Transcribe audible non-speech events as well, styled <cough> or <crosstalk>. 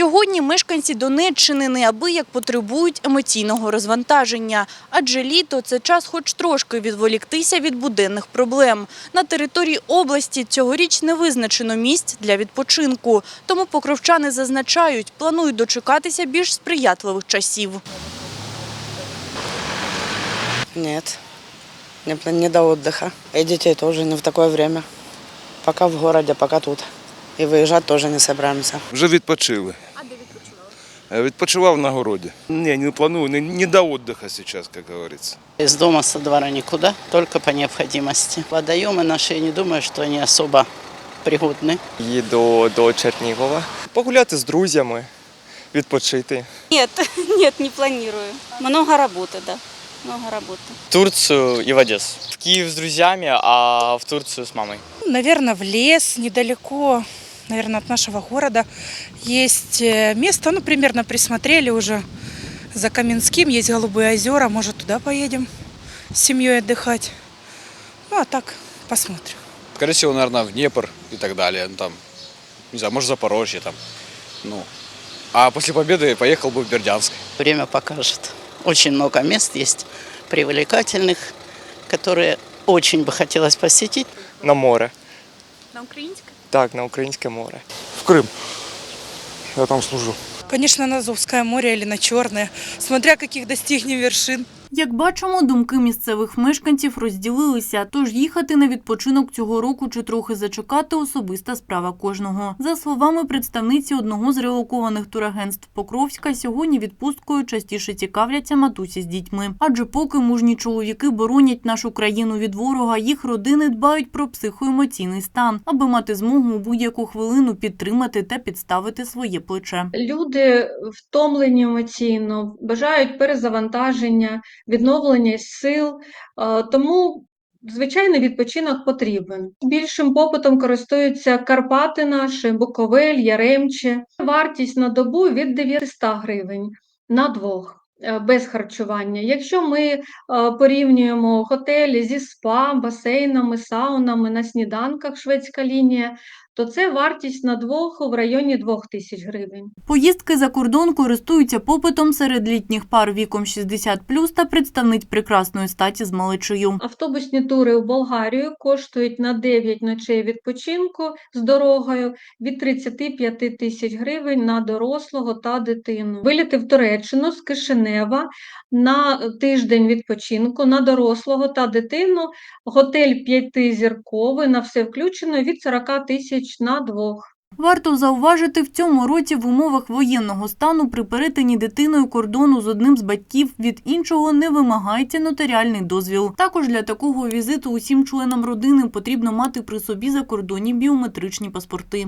Сьогодні мешканці Донеччини неабияк потребують емоційного розвантаження, адже літо – це час хоч трошки відволіктися від буденних проблем. На території області цьогоріч не визначено місць для відпочинку, тому покровчани зазначають, планують дочекатися більш сприятливих часів. Нет, не, до отдыха. И детей тоже не в такое время. Пока в городе, пока тут. И выезжать тоже не собираемся. Вже відпочили. А де відпочивали? Відпочивав на городі. Ні, не планую, не, не до отдыха сейчас, как говорится. Из дома со двора никуда, только по необходимости. Водоемы наши, я не думаю, что они особо пригодны. Їду до Чернігова. Погуляти з друзями, відпочити. Нет, <laughs> нет, не планирую. Много работы, да. Много работы. В Турцию и в Одессу. В Киев с друзьями, а в Турцию с мамой. Наверное, в лес, недалеко, наверное, от нашего города. Есть э, место, ну, примерно присмотрели уже. За Каменским есть Голубые озера, может, туда поедем с семьей отдыхать. Ну, а так посмотрим. Скорее всего, наверное, в Днепр и так далее. Ну, там, не знаю, может, Запорожье там. Ну. А после победы поехал бы в Бердянск. Время покажет. Очень много мест есть привлекательных, которые очень бы хотелось посетить. На море. На українське? Так, на українське море. В Крим. Я там служу. Конечно, на Азовское море или на Черное, смотря каких достигнем вершин. Як бачимо, думки місцевих мешканців розділилися, тож їхати на відпочинок цього року чи трохи зачекати – особиста справа кожного. За словами представниці одного з релокованих турагентств Покровська, сьогодні відпусткою частіше цікавляться матусі з дітьми. Адже поки мужні чоловіки боронять нашу країну від ворога, їх родини дбають про психоемоційний стан, аби мати змогу у будь-яку хвилину підтримати та підставити своє плече. Люди втомлені емоційно, бажають перезавантаження, відновлення сил, тому звичайно відпочинок потрібен. Більшим попитом користуються Карпати наші, Буковель, Яремче. Вартість на добу від 900 гривень на двох. е, Без харчування. Якщо ми е, порівнюємо готелі зі спа, басейнами, саунами на сніданках шведська лінія, то це вартість на двох в районі 2000 гривень. Поїздки за кордон користуються попитом серед літніх пар віком 60+, та представниць прекрасної статі з малечею. Автобусні тури у Болгарію коштують на 9 ночей відпочинку з дорогою від 35 тисяч гривень на дорослого та дитину. Виліти в Туреччину з Кишинева на тиждень відпочинку на дорослого та дитину. Готель п'ятизірковий на все включено від 40 тисяч на двох. Варто зауважити, в цьому році в умовах воєнного стану при перетині дитиною кордону з одним з батьків від іншого не вимагається нотаріальний дозвіл. Також для такого візиту усім членам родини потрібно мати при собі закордонні біометричні паспорти.